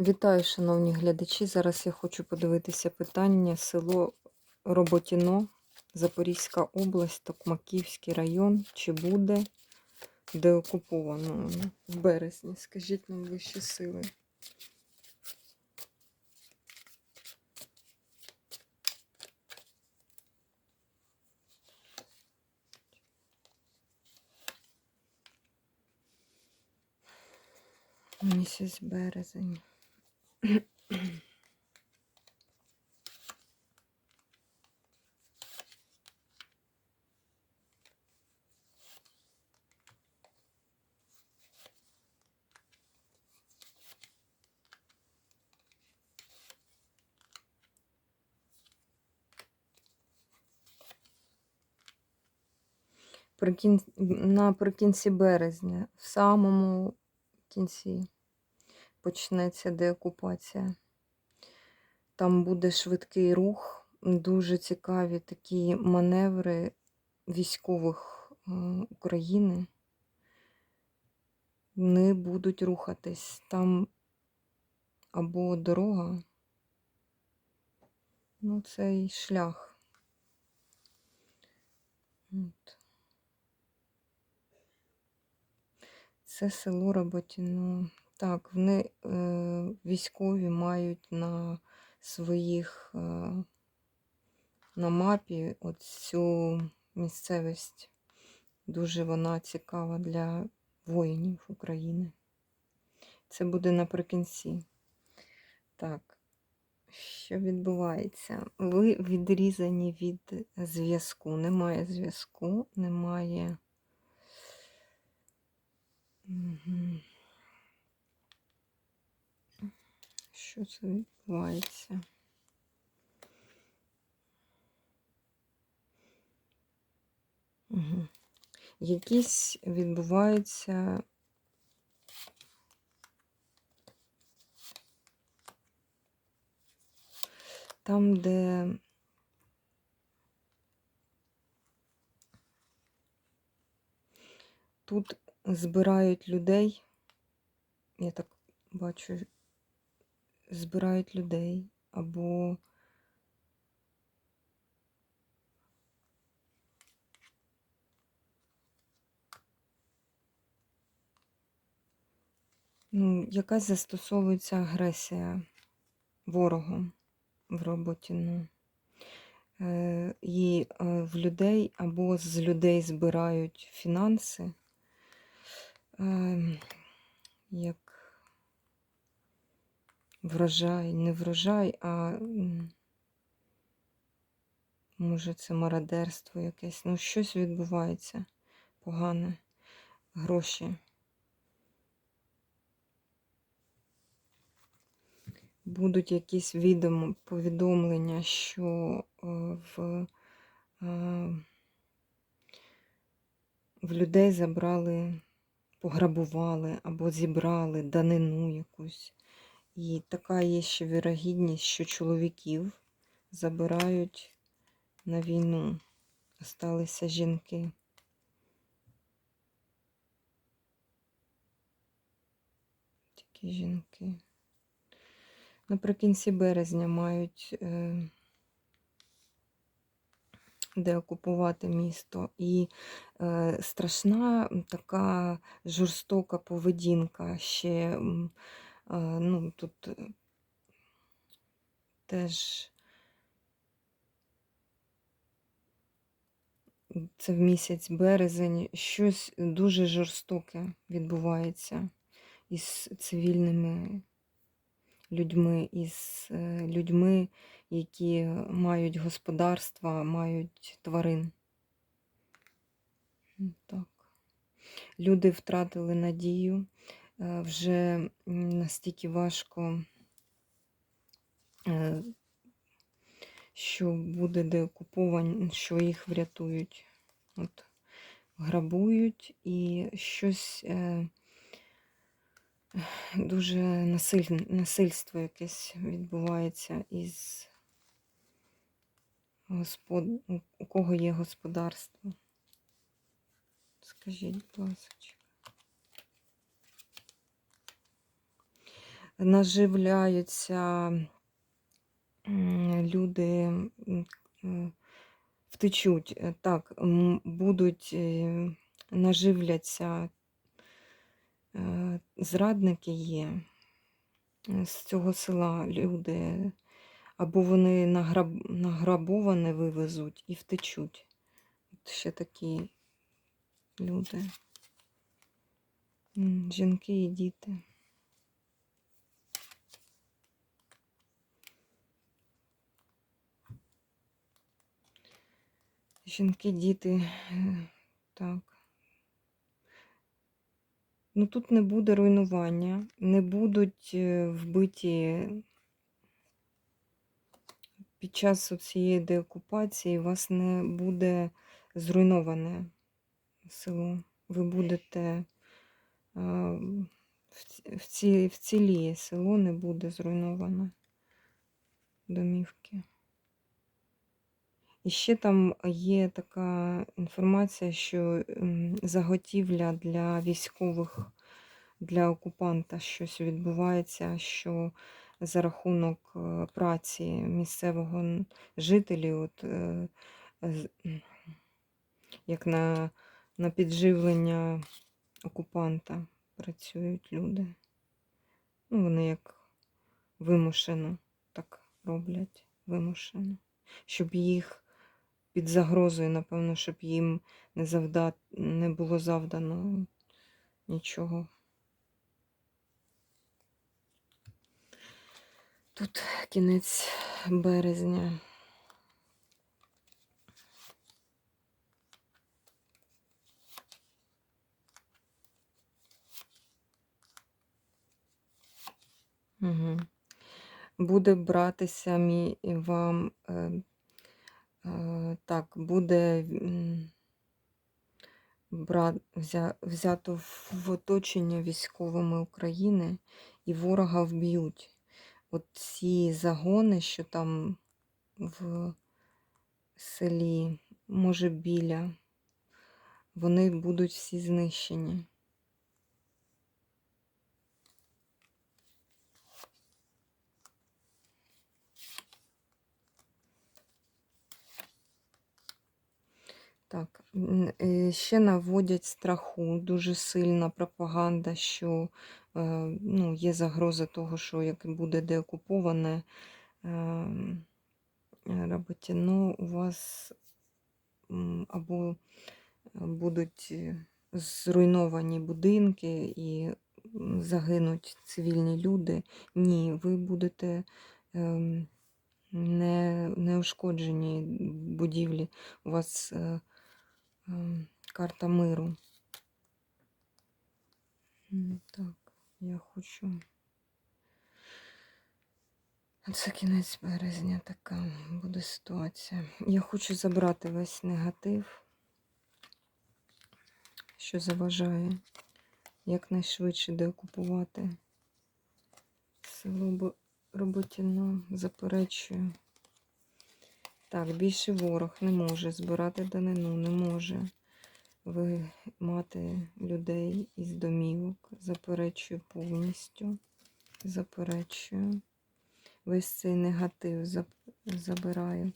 Вітаю, шановні глядачі. Зараз я хочу подивитися питання село Роботіно, Запорізька область, Токмаківський район. Чи буде деокуповано в березні? Скажіть нам вищі сили. Місяць березень. Прикін... Наприкінці березня, в самому кінці почнеться деокупація. Там буде швидкий рух, дуже цікаві такі маневри військових е, України. Вони будуть рухатись. Там або дорога, ну, цей шлях. От. Це село Роботіно. Так, вони е, військові мають на своїх е, на мапі цю місцевість. Дуже вона цікава для воїнів України. Це буде наприкінці. Так, що відбувається? Ви відрізані від зв'язку. Немає зв'язку, немає. Угу. Що це відбувається? Угу. Якісь відбуваються там, де тут збирають людей, я так бачу, збирають людей або ну, якась застосовується агресія ворогом в роботі. Ну. Е, І е, в людей або з людей збирають фінанси, е, як врожай, не врожай, а може це мародерство якесь. Ну, щось відбувається погане, гроші. Будуть якісь відомо повідомлення, що е, в, е, в людей забрали, пограбували або зібрали данину якусь. І така є ще вірогідність, що чоловіків забирають на війну. Осталися жінки. Такі жінки. Наприкінці березня мають е, де окупувати місто. І е, страшна така жорстока поведінка ще. Ну, тут теж це в місяць березень, щось дуже жорстоке відбувається із цивільними людьми, із е, людьми, які мають господарства, мають тварин. Так. Люди втратили надію, вже настільки важко, е, що буде деокуповані, що їх врятують. От, Грабують і щось дуже насиль... насильство якесь відбувається із господ... у кого є господарство. Скажіть, будь ласка. Наживляються люди, втечуть, е, так, будуть е, наживляться е, зрадники є з цього села люди, або вони награб, награбоване вивезуть і втечуть. От ще такі люди. Жінки і діти. Жінки, діти, е, так. Ну тут не буде руйнування, не будуть е, вбиті під час цієї деокупації, вас не буде зруйноване село. Ви будете е, в цілі село не буде зруйноване домівки. І ще там є така інформація, що заготівля для військових, для окупанта щось відбувається, що за рахунок е, праці місцевого жителів, от, е, як на, на підживлення окупанта працюють люди. Ну, вони як вимушено так роблять, вимушено, щоб їх під загрозою, напевно, щоб їм не завда... не було завдано нічого. Тут кінець березня. Угу. Буде братися мій вам. Е, так, буде взято в оточення військовими України і ворога вб'ють. От ці загони, що там в селі, може біля, вони будуть всі знищені. Так, е, ще наводять страху, дуже сильна пропаганда, що е, ну, є загроза того, що як буде деокуповане Роботіно, у вас або будуть е, зруйновані будинки і загинуть цивільні люди. Ні, ви будете ем, не, неушкоджені будівлі. У вас е, карта миру. Так, я хочу. Це кінець березня така буде ситуація. Я хочу забрати весь негатив, що заважає якнайшвидше деокупувати село Бо- Роботіно, заперечую. Так, більше ворог не може збирати данину, не може виймати людей із домівок. Заперечую повністю. Заперечую. Весь цей негатив забираю.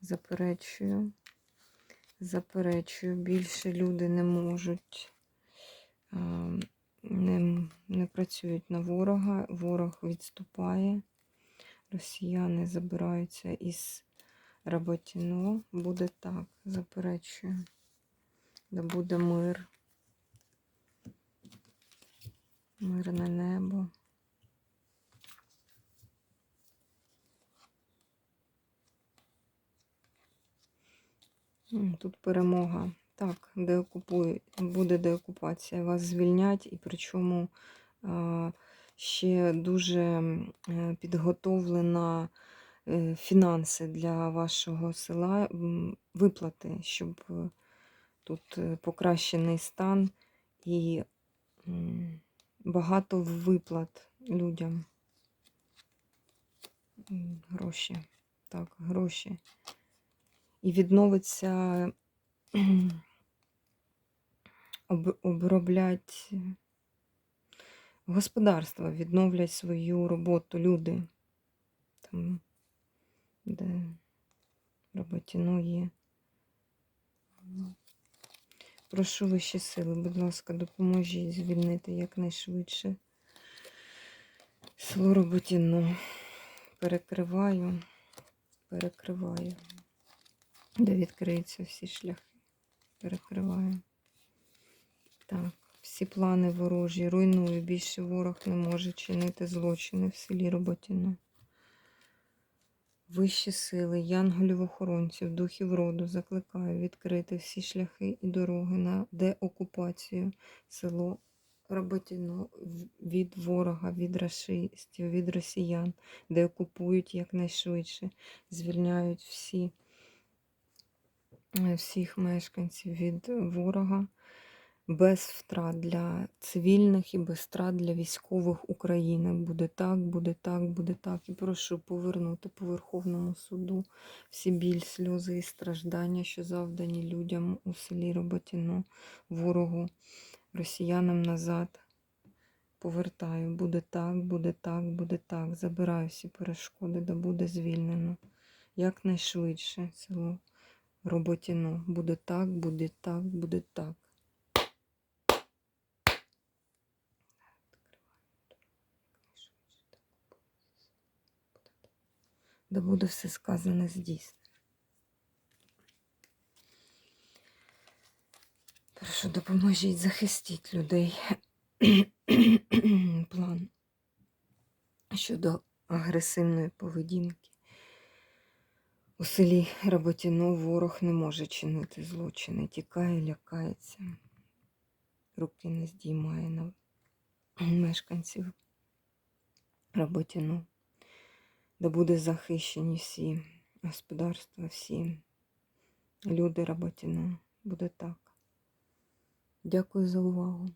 Заперечую. Заперечую. Більше люди не можуть, не, не працюють на ворога. Ворог відступає. Росіяни забираються із Роботіно. Буде так. Заперечую. Да буде мир. Мирне небо. Тут перемога. Так, деокупує, буде деокупація. Вас звільнять, і причому ще дуже е, підготовлена фінанси для вашого села, виплати, щоб е, тут е, покращений стан і багато виплат людям. Гроші. Так, гроші і відновиться об, оброблять господарства відновлять свою роботу люди. Там, де роботіно є. Прошу вищі сили, будь ласка, допоможіть звільнити якнайшвидше село Роботіно. Перекриваю, перекриваю, де відкриються всі шляхи. Перекриваю. Так, всі плани ворожі, руйную. Більше ворог не може чинити злочини в селі Роботіно. Вищі сили, янголів-охоронців, духів роду закликаю відкрити всі шляхи і дороги на деокупацію. Село Роботіно від ворога, від рашистів, від росіян, де окупують якнайшвидше, звільняють всі, е, всіх мешканців від ворога без втрат для цивільних і без втрат для військових України. Буде так, буде так, буде так. І прошу повернути по Верховному суду всі біль, сльози і страждання, що завдані людям у селі Роботіно, ворогу, росіянам назад. Повертаю, буде так, буде так, буде так. Забираю всі перешкоди, да буде звільнено. Якнайшвидше село Роботіно. Буде так, буде так, буде так. Да буде все сказане здійснено. Прошу, допоможіть, захистіть людей. План щодо агресивної поведінки. У селі Роботіно ворог не може чинити злочини, тікає, лякається, руки не здіймає на мешканців Роботіно, де буде захищені всі господарства, всі люди Роботіно. Буде так. Дякую за увагу.